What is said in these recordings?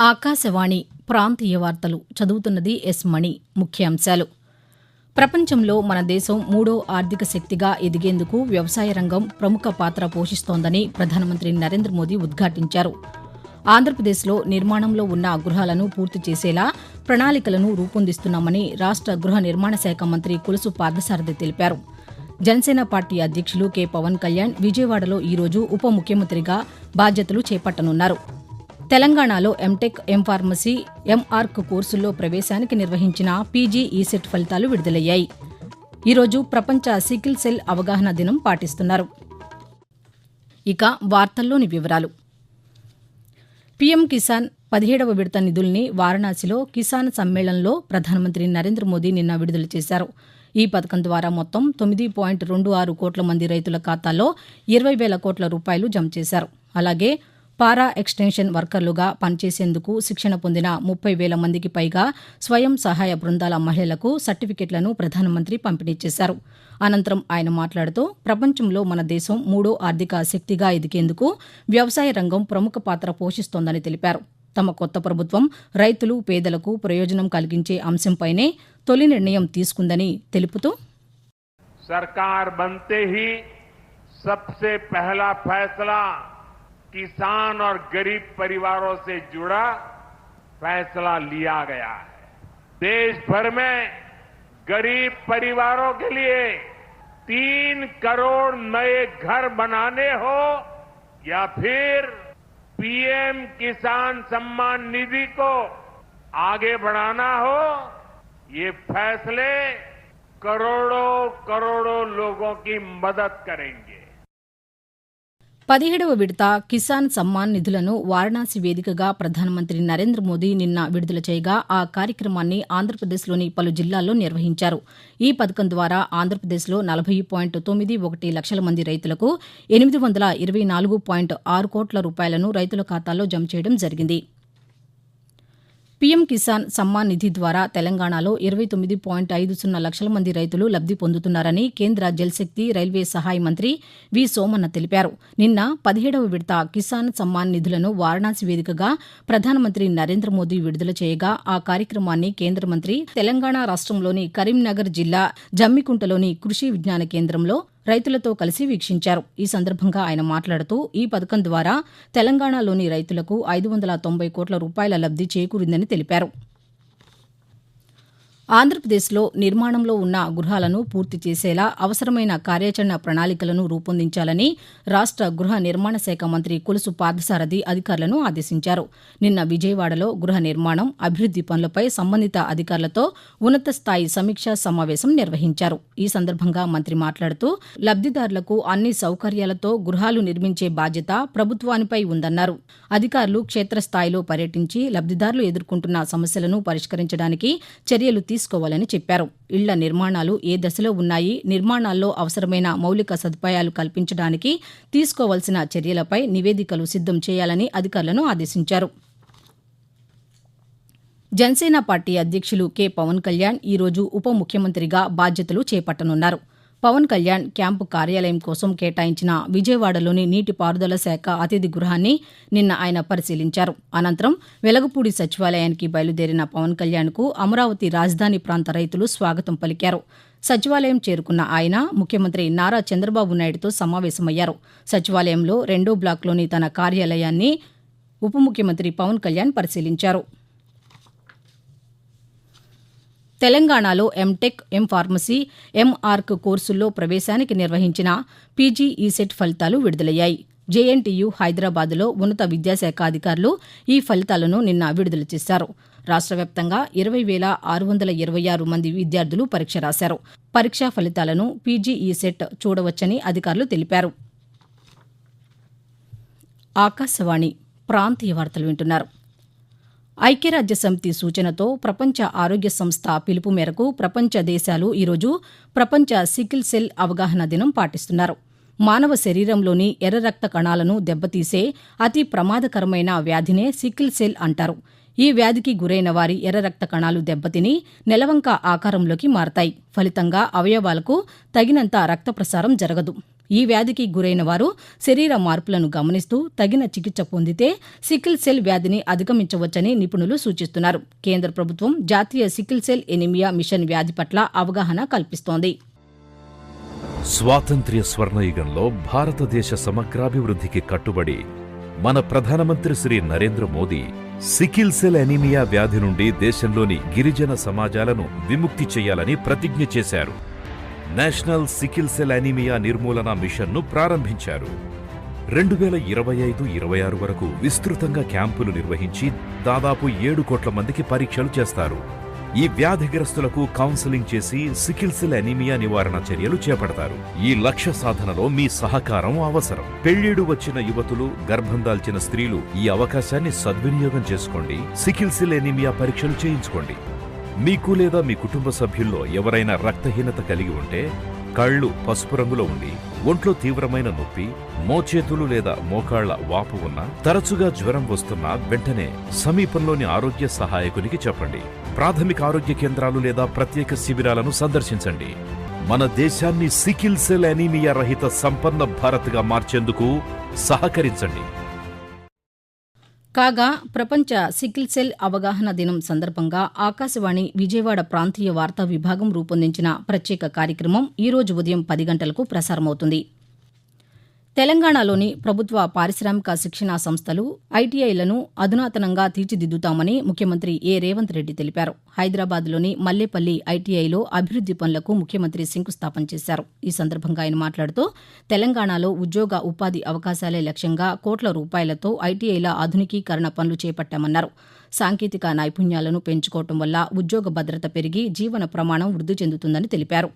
ఆకాశవాణి ప్రాంతీయ వార్తలు చదువుతున్నది ఎస్ మణి. ముఖ్యాంశాలు. ప్రపంచంలో మన దేశం మూడో ఆర్థిక శక్తిగా ఎదిగేందుకు వ్యవసాయ రంగం ప్రముఖ పాత్ర పోషిస్తోందని ప్రధానమంత్రి నరేంద్ర మోదీ ఉద్ఘాటించారు. ఆంధ్రప్రదేశ్లో నిర్మాణంలో ఉన్న గృహాలను పూర్తి చేసేలా ప్రణాళికలను రూపొందిస్తున్నామని రాష్ట గృహ నిర్మాణ శాఖ మంత్రి కులుసు పార్థసారథి తెలిపారు. జనసేన పార్టీ అధ్యక్షులు కె. పవన్ కళ్యాణ్ విజయవాడలో ఈరోజు ఉప ముఖ్యమంత్రిగా బాధ్యతలు చేపట్టనున్నారు. తెలంగాణలో ఎంటెక్ ఎంఫార్మసీ ఎంఆర్క్ కోర్సుల్లో ప్రవేశానికి నిర్వహించిన పీజీ ఈసెట్ ఫలితాలు విడుదలయ్యాయి. ఈరోజు ప్రపంచ సికిల్ సెల్ అవగాహన దినం పాటిస్తున్నారు. ఇక వార్తల్లోని వివరాలు. పీఎం కిసాన్ పదిహేడవ విడత నిధుల్ని వారణాసిలో కిసాన్ సమ్మేళనంలో ప్రధానమంత్రి నరేంద్ర మోదీ నిన్న విడుదల చేశారు. ఈ పథకం ద్వారా మొత్తం తొమ్మిది పాయింట్ రెండు ఆరు కోట్ల మంది రైతుల ఖాతాల్లో ఇరవై వేల కోట్ల రూపాయలు జమ చేశారు. అలాగే పారా ఎక్స్టెన్షన్ వర్కర్లుగా పనిచేసేందుకు శిక్షణ పొందిన ముప్పై వేల మందికి పైగా స్వయం సహాయ బృందాల మహిళలకు సర్టిఫికెట్లను ప్రధానమంత్రి పంపిణీ చేశారు. అనంతరం ఆయన మాట్లాడుతూ ప్రపంచంలో మన దేశం మూడో ఆర్థిక శక్తిగా ఎదిగేందుకు వ్యవసాయ రంగం ప్రముఖ పాత్ర పోషిస్తోందని తెలిపారు. తమ కొత్త ప్రభుత్వం రైతులు పేదలకు ప్రయోజనం కలిగించే అంశంపైనే తొలి నిర్ణయం తీసుకుందని తెలుపుతూ సర్కార్ బంతే హీ సబ్సే పహలా ఫైసలా किसान और गरीब परिवारों से जुड़ा फैसला लिया गया है। देश भर में गरीब परिवारों के लिए तीन करोड़ नए घर बनाने हो या फिर पीएम किसान सम्मान निधि को आगे बढ़ाना हो, ये फैसले करोड़ों करोड़ों लोगों की मदद करेंगे। పదిహేడవ విడత కిసాన్ సమ్మాన్ నిధులను వారణాసి వేదికగా ప్రధానమంత్రి నరేంద్ర మోదీ నిన్న విడుదల చేయగా ఆ కార్యక్రమాన్ని ఆంధ్రప్రదేశ్లోని పలు జిల్లాల్లో నిర్వహించారు. ఈ పథకం ద్వారా ఆంధ్రప్రదేశ్లో నలభై పాయింట్ తొమ్మిది ఒకటి లక్షల మంది రైతులకు ఎనిమిది వందల ఇరవై నాలుగు పాయింట్ ఆరు కోట్ల రూపాయలను రైతుల ఖాతాల్లో జమ చేయడం జరిగింది. పీఎం కిసాన్ సమ్మాన్ నిధి ద్వారా తెలంగాణలో ఇరవై తొమ్మిది పాయింట్ ఐదు సున్నా లక్షల మంది రైతులు లబ్ది పొందుతున్నారని కేంద్ర జల్శక్తి రైల్వే సహాయ మంత్రి వి. సోమన్న తెలిపారు. నిన్న పదిహేడవ విడత కిసాన్ సమ్మాన్ నిధులను వారణాసి వేదికగా ప్రధానమంత్రి నరేంద్ర మోదీ విడుదల చేయగా ఆ కార్యక్రమాన్ని కేంద్ర మంత్రి తెలంగాణ రాష్ట్రంలోని కరీంనగర్ జిల్లా జమ్మికుంటలోని కృషి విజ్ఞాన కేంద్రంలో రైతులతో కలిసి వీక్షించారు. ఈ సందర్భంగా ఆయన మాట్లాడుతూ ఈ పథకం ద్వారా తెలంగాణలోని రైతులకు ఐదు వందల తొంభై కోట్ల రూపాయల లబ్ది చేకూరిందని తెలిపారు. ఆంధ్రప్రదేశ్లో నిర్మాణంలో ఉన్న గృహాలను పూర్తి చేసేలా అవసరమైన కార్యాచరణ ప్రణాళికలను రూపొందించాలని రాష్ట గృహ నిర్మాణ శాఖ మంత్రి కొలుసు పార్థసారథి అధికారులను ఆదేశించారు. నిన్న విజయవాడలో గృహ నిర్మాణం అభివృద్ది పనులపై సంబంధిత అధికారులతో ఉన్నత స్థాయి సమీక్షా సమావేశం నిర్వహించారు. ఈ సందర్భంగా మంత్రి మాట్లాడుతూ లబ్దిదారులకు అన్ని సౌకర్యాలతో గృహాలు నిర్మించే బాధ్యత ప్రభుత్వానిపై ఉందన్నారు. అధికారులు క్షేత్రస్థాయిలో పర్యటించి లబ్దిదారులు ఎదుర్కొంటున్న సమస్యలను పరిష్కరించడానికి చర్యలు తీసుకోవాలని చెప్పారు. ఇళ్ళ నిర్మాణాలు ఏ దశలో ఉన్నాయి? నిర్మాణాల్లో అవసరమైన మౌలిక సదుపాయాలు కల్పించడానికి తీసుకోవాల్సిన చర్యలపై నివేదికలు సిద్దం చేయాలని అధికారులను ఆదేశించారు. జనసేన పార్టీ అధ్యక్షులు కె. పవన్ కళ్యాణ్ ఈరోజు ఉప ముఖ్యమంత్రిగా బాధ్యతలు చేపట్టనున్నారు. పవన్ కళ్యాణ్ క్యాంపు కార్యాలయం కోసం కేటాయించిన విజయవాడలోని నీటిపారుదల శాఖ అతిథి గృహాన్ని నిన్న ఆయన పరిశీలించారు. అనంతరం వెలగపూడి సచివాలయానికి బయలుదేరిన పవన్ కళ్యాణ్కు అమరావతి రాజధాని ప్రాంత రైతులు స్వాగతం పలికారు. సచివాలయం చేరుకున్న ఆయన ముఖ్యమంత్రి నారా చంద్రబాబు నాయుడుతో సమావేశమయ్యారు. సచివాలయంలో రెండో బ్లాక్లోని తన కార్యాలయాన్ని ఉప ముఖ్యమంత్రి పవన్ కళ్యాణ్ పరిశీలించారు. తెలంగాణలో ఎంటెక్ ఎం ఫార్మసీ ఎంఆర్క్ కోర్సుల్లో ప్రవేశానికి నిర్వహించిన పీజీ ఈసెట్ ఫలితాలు విడుదలయ్యాయి. జేఎన్టీయూ హైదరాబాద్లో ఉన్నత విద్యాశాఖ అధికారులు ఈ ఫలితాలను నిన్న విడుదల చేశారు. రాష్ట్ర వ్యాప్తంగా ఇరవై వేల ఆరు వందల ఇరవై ఆరు మంది విద్యార్థులు పరీక్ష రాశారు. పరీక్షా ఫలితాలను పీజీ ఈసెట్ చూడవచ్చని అధికారులు తెలిపారు. ఆకాశవాణి ప్రాంతీయ వార్తలు వింటున్నారు. ఐక్యరాజ్య సమితి సూచనతో ప్రపంచ ఆరోగ్య సంస్థ పిలుపు మేరకు ప్రపంచ దేశాలు ఈరోజు ప్రపంచ సికిల్ సెల్ అవగాహన దినం పాటిస్తున్నారు. మానవ శరీరంలోని ఎర్ర రక్త కణాలను దెబ్బతీసే అతి ప్రమాదకరమైన వ్యాధినే సికిల్ సెల్ అంటారు. ఈ వ్యాధికి గురైన వారి ఎర్ర రక్త కణాలు దెబ్బతిని నెలవంక ఆకారంలోకి మారతాయి. ఫలితంగా అవయవాలకు తగినంత రక్త ప్రసారం జరగదు. ఈ వ్యాధికి గురైన వారు శరీర మార్పులను గమనిస్తూ తగిన చికిత్స పొందితే సికిల్ సెల్ వ్యాధిని అధిగమించవచ్చని నిపుణులు సూచిస్తున్నారు. కేంద్ర ప్రభుత్వం జాతీయ సికిల్ సెల్ ఎనిమియా మిషన్ వ్యాధి పట్ల అవగాహన కల్పిస్తోంది. స్వాతంత్ర్య స్వర్ణయుగంలో భారతదేశ సమగ్రాభివృద్ధికి కట్టుబడి మన ప్రధానమంత్రి Shri Narendra Modi sickle cell anaemia వ్యాధి నుండి దేశంలోని గిరిజన సమాజాలను విముక్తి చేయాలని ప్రతిజ్ఞ చేశారు. నేషనల్ సికిల్ సెల్ అనీమియా నిర్మూలన మిషన్ను ప్రారంభించారు. రెండు వేల ఇరవై ఐదు ఇరవై ఆరు వరకు విస్తృతంగా క్యాంపులు నిర్వహించి దాదాపు ఏడు కోట్ల మందికి పరీక్షలు చేస్తారు. ఈ వ్యాధిగ్రస్తులకు కౌన్సిలింగ్ చేసి సికిల్ సెల్ ఎనీమియా నివారణ చర్యలు చేపడతారు. ఈ లక్ష్య సాధనలో మీ సహకారం అవసరం. పెళ్ళిడు వచ్చిన యువతులు గర్భం దాల్చిన స్త్రీలు ఈ అవకాశాన్ని సద్వినియోగం చేసుకోండి. సికిల్ సెల్ ఎనీమియా పరీక్షలు చేయించుకోండి. మీకు లేదా మీ కుటుంబ సభ్యుల్లో ఎవరైనా రక్తహీనత కలిగి ఉంటే కళ్ళు పసుపు రంగులో ఉండి ఒంట్లో తీవ్రమైన నొప్పి మోచేతులు లేదా మోకాళ్ళ వాపు ఉన్నా తరచుగా జ్వరం వస్తున్నా వెంటనే సమీపంలోని ఆరోగ్య సహాయకునికి చెప్పండి. ప్రాథమిక ఆరోగ్య కేంద్రాలు లేదా ప్రత్యేక శిబిరాలను సందర్శించండి. మన దేశాన్ని సికిల్ సెల్ అనీమియా రహిత సంపన్న భారత్గా మార్చేందుకు సహకరించండి. కాగా ప్రపంచ సికిల్ సెల్ అవగాహన దినం సందర్భంగా ఆకాశవాణి విజయవాడ ప్రాంతీయ వార్తా విభాగం రూపొందించిన ప్రత్యేక కార్యక్రమం ఈ రోజు ఉదయం పది గంటలకు ప్రసారమవుతుంది. తెలంగాణలోని ప్రభుత్వ పారిశ్రామిక శిక్షణా సంస్థలు ఐటీఐలను అధునాతనంగా తీర్చిదిద్దుతామని ముఖ్యమంత్రి ఏ. రేవంత్ రెడ్డి తెలిపారు. హైదరాబాద్లోని మల్లేపల్లి ఐటీఐలో అభివృద్ది పనులకు ముఖ్యమంత్రి శంకుస్థాపన చేశారు. ఈ సందర్భంగా ఆయన మాట్లాడుతూ తెలంగాణలో ఉద్యోగ ఉపాధి అవకాశాలే లక్ష్యంగా కోట్ల రూపాయలతో ఐటీఐల ఆధునికీకరణ పనులు చేపట్టామన్నారు. సాంకేతిక నైపుణ్యాలను పెంచుకోవటం వల్ల ఉద్యోగ భద్రత పెరిగి జీవన ప్రమాణం వృద్ధి చెందుతుందని తెలిపారు.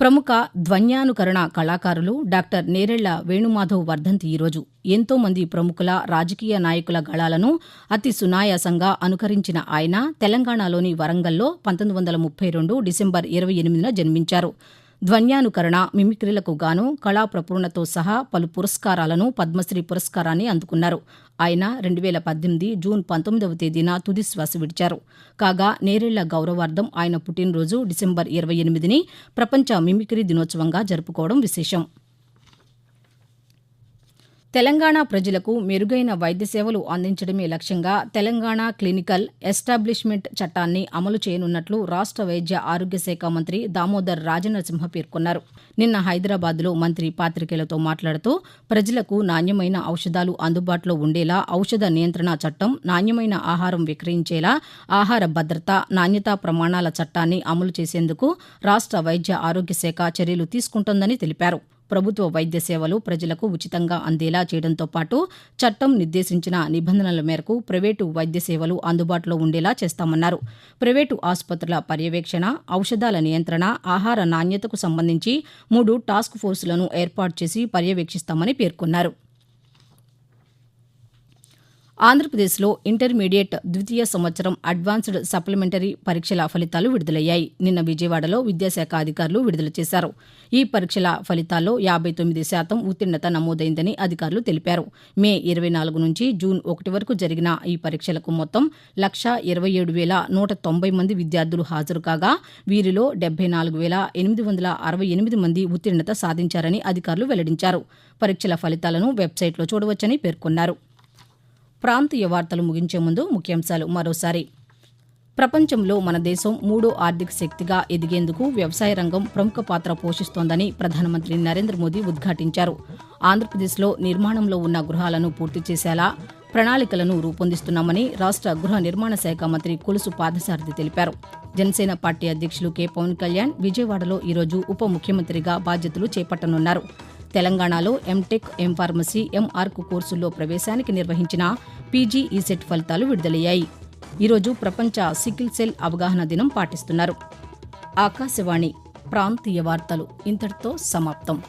ప్రముఖ ధ్వన్యానుకరణ కళాకారులు డాక్టర్ నేరెళ్ళ వేణుమాధవ్ వర్ధంతి ఈరోజు ఎంతో మంది ప్రముఖుల రాజకీయ నాయకుల గళాలను అతి సునాయాసంగా అనుకరించిన ఆయన తెలంగాణలోని వరంగల్లో పంతొమ్మిది వందల ముప్పై రెండు డిసెంబర్ ఇరవై ఎనిమిదిన జన్మించారు. ధ్వన్యానుకరణ మిమిక్రీలకు గాను కళా ప్రపూర్ణతో సహా పలు పురస్కారాలను పద్మశ్రీ పురస్కారాన్ని అందుకున్నారు. ఆయన రెండు వేల పద్దెనిమిది జూన్ పంతొమ్మిదవ తేదీన తుది శ్వాస విడిచారు. కాగా నేరేళ్ళ గౌరవార్థం ఆయన పుట్టినరోజు డిసెంబర్ ఇరవై ఎనిమిదిని ప్రపంచ మిమిక్రీ దినోత్సవంగా జరుపుకోవడం విశేషం. తెలంగాణ ప్రజలకు మెరుగైన వైద్య సేవలు అందించడమే లక్ష్యంగా తెలంగాణ క్లినికల్ ఎస్టాబ్లిష్మెంట్ చట్టాన్ని అమలు చేయనున్నట్లు రాష్ట్ర వైద్య ఆరోగ్య శాఖ మంత్రి దామోదర్ రాజనరసింహ పేర్కొన్నారు. నిన్న హైదరాబాద్లో మంత్రి పాతికేయులతో మాట్లాడుతూ ప్రజలకు నాణ్యమైన ఔషధాలు అందుబాటులో ఉండేలా ఔషధ నియంత్రణ చట్టం నాణ్యమైన ఆహారం విక్రయించేలా ఆహార భద్రత నాణ్యతా ప్రమాణాల చట్టాన్ని అమలు చేసేందుకు రాష్ట్ర వైద్య ఆరోగ్య శాఖ చర్యలు తీసుకుంటోందని తెలిపారు. ప్రభుత్వ వైద్య సేవలు ప్రజలకు ఉచితంగా అందేలా చేయడంతో పాటు చట్టం నిర్దేశించిన నిబంధనల మేరకు ప్రైవేటు వైద్య సేవలు అందుబాటులో ఉండేలా చేస్తామన్నారు. ప్రైవేటు ఆసుపత్రుల పర్యవేక్షణ ఔషధాల నియంత్రణ ఆహార నాణ్యతకు సంబంధించి మూడు టాస్క్ ఫోర్సులను ఏర్పాటు చేసి పర్యవేక్షిస్తామని పేర్కొన్నారు. ఆంధ్రప్రదేశ్లో ఇంటర్మీడియట్ ద్వితీయ సంవత్సరం అడ్వాన్స్డ్ సప్లిమెంటరీ పరీక్షల ఫలితాలు విడుదలయ్యాయి. నిన్న విజయవాడలో విద్యాశాఖ అధికారులు విడుదల చేశారు. ఈ పరీక్షల ఫలితాల్లో యాబై తొమ్మిది శాతం ఉత్తీర్ణత నమోదైందని అధికారులు తెలిపారు. మే ఇరవై నాలుగు నుంచి జూన్ ఒకటి వరకు జరిగిన ఈ పరీక్షలకు మొత్తం లక్ష ఇరవై ఏడు వేల నూట తొంభై మంది విద్యార్థులు హాజరు కాగా వీరిలో డెబ్బై నాలుగు వేల ఎనిమిది వందల అరవై ఎనిమిది మంది ఉత్తీర్ణత సాధించారని అధికారులు వెల్లడించారు. పరీక్షల ఫలితాలను వెబ్సైట్లో చూడవచ్చని పేర్కొన్నారు. ప్రాంతీయ వార్తలు ముగించే ముందు ముఖ్యాంశాలు మరోసారి. ప్రపంచంలో మన దేశం మూడో ఆర్థిక శక్తిగా ఎదిగేందుకు వ్యవసాయ రంగం ప్రముఖ పాత్ర పోషిస్తోందని ప్రధానమంత్రి నరేంద్ర మోదీ ఉద్ఘాటించారు. ఆంధ్రప్రదేశ్లో నిర్మాణంలో ఉన్న గృహాలను పూర్తి చేసేలా ప్రణాళికలను రూపొందిస్తున్నామని రాష్ట్ర గృహ నిర్మాణ శాఖ మంత్రి కొలుసు పాదసారథి తెలిపారు. జనసేన పార్టీ అధ్యక్షులు కె. పవన్ కళ్యాణ్ విజయవాడలో ఈరోజు ఉప ముఖ్యమంత్రిగా బాధ్యతలు చేపట్టనున్నారు. తెలంగాణలో ఎంటెక్ ఎం ఫార్మసీ ఎంఆర్క్ కోర్సుల్లో ప్రవేశానికి నిర్వహించిన పీజీ ఈసెట్ ఫలితాలు విడుదలయ్యాయి. ఈరోజు ప్రపంచ సికిల్ సెల్ అవగాహన దినం పాటిస్తున్నారు. ఆకాశవాణి ప్రాంతీయ వార్తలు ఇంతటితో సమాప్తం.